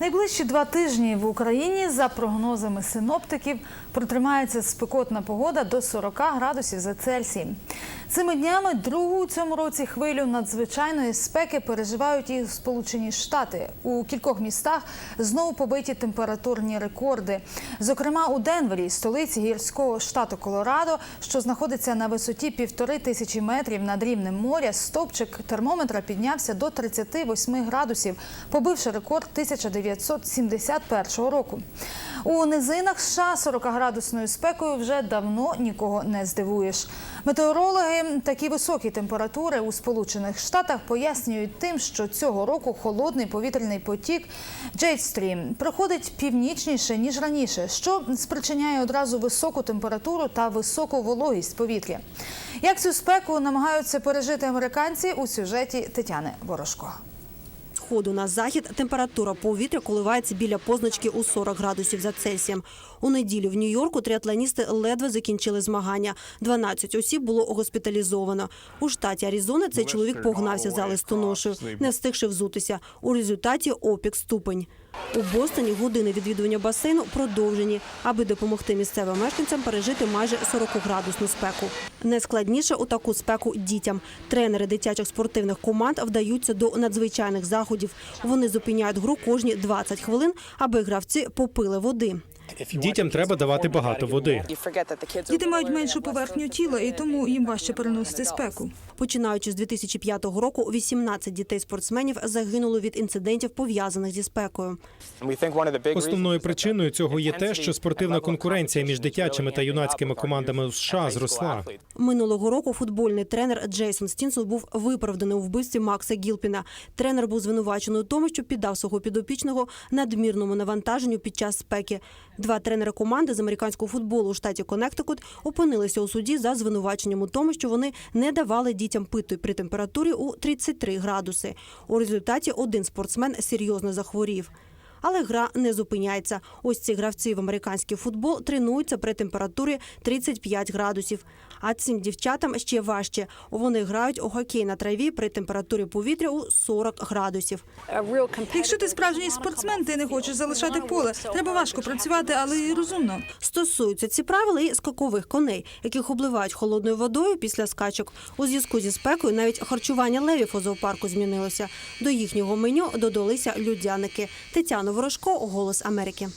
Найближчі два тижні в Україні, за прогнозами синоптиків, протримається спекотна погода до 40 градусів за Цельсієм. Цими днями другу у цьому році хвилю надзвичайної спеки переживають і Сполучені Штати. У кількох містах знову побиті температурні рекорди. Зокрема, у Денвері, столиці гірського штату Колорадо, що знаходиться на висоті півтори тисячі метрів над рівнем моря, стопчик термометра піднявся до 38 градусів, побивши рекорд 1971 року. У низинах США 40-градусною спекою вже давно нікого не здивуєш. Метеорологи такі високі температури у Сполучених Штатах пояснюють тим, що цього року холодний повітряний потік Джейдстрім проходить північніше ніж раніше, що спричиняє одразу високу температуру та високу вологість повітря. Як цю спеку намагаються пережити американці у сюжеті Тетяни Ворожко. Сходу на захід температура повітря коливається біля позначки у 40 градусів за Цельсієм. У неділю в Нью-Йорку триатлоністи ледве закінчили змагання. 12 осіб було госпіталізовано. У штаті Аризона цей чоловік погнався за листоношею, не встигши взутися. У результаті опік ступень. У Бостоні години відвідування басейну продовжені, аби допомогти місцевим мешканцям пережити майже 40-градусну спеку. Найскладніше у таку спеку дітям. Тренери дитячих спортивних команд вдаються до надзвичайних заходів. Вони зупиняють гру кожні 20 хвилин, аби гравці попили води. Дітям треба давати багато води. Діти мають меншу поверхню тіла, і тому їм важче переносити спеку. Починаючи з 2005 року, 18 дітей-спортсменів загинули від інцидентів, пов'язаних зі спекою. Основною причиною цього є те, що спортивна конкуренція між дитячими та юнацькими командами у США зросла. Минулого року футбольний тренер Джейсон Стінсел був виправданий у вбивстві Макса Гілпіна. Тренер був звинувачений у тому, що піддав свого підопічного надмірному навантаженню під час спеки. Два тренери команди з американського футболу у штаті Коннектикут опинилися у суді за звинуваченням у тому, що вони не давали дітям питу при температурі у 33 градуси. У результаті один спортсмен серйозно захворів. Але гра не зупиняється. Ось ці гравці в американський футбол тренуються при температурі 35 градусів. А цим дівчатам ще важче. Вони грають у хокей на траві при температурі повітря у 40 градусів. Якщо ти справжній спортсмен, ти не хочеш залишати поле. Треба важко працювати, але й розумно. Стосуються ці правила і скакових коней, яких обливають холодною водою після скачок. У зв'язку зі спекою навіть харчування левів у зоопарку змінилося. До їхнього меню додалися людяники. Тетяна Ворожко, Голос Америки.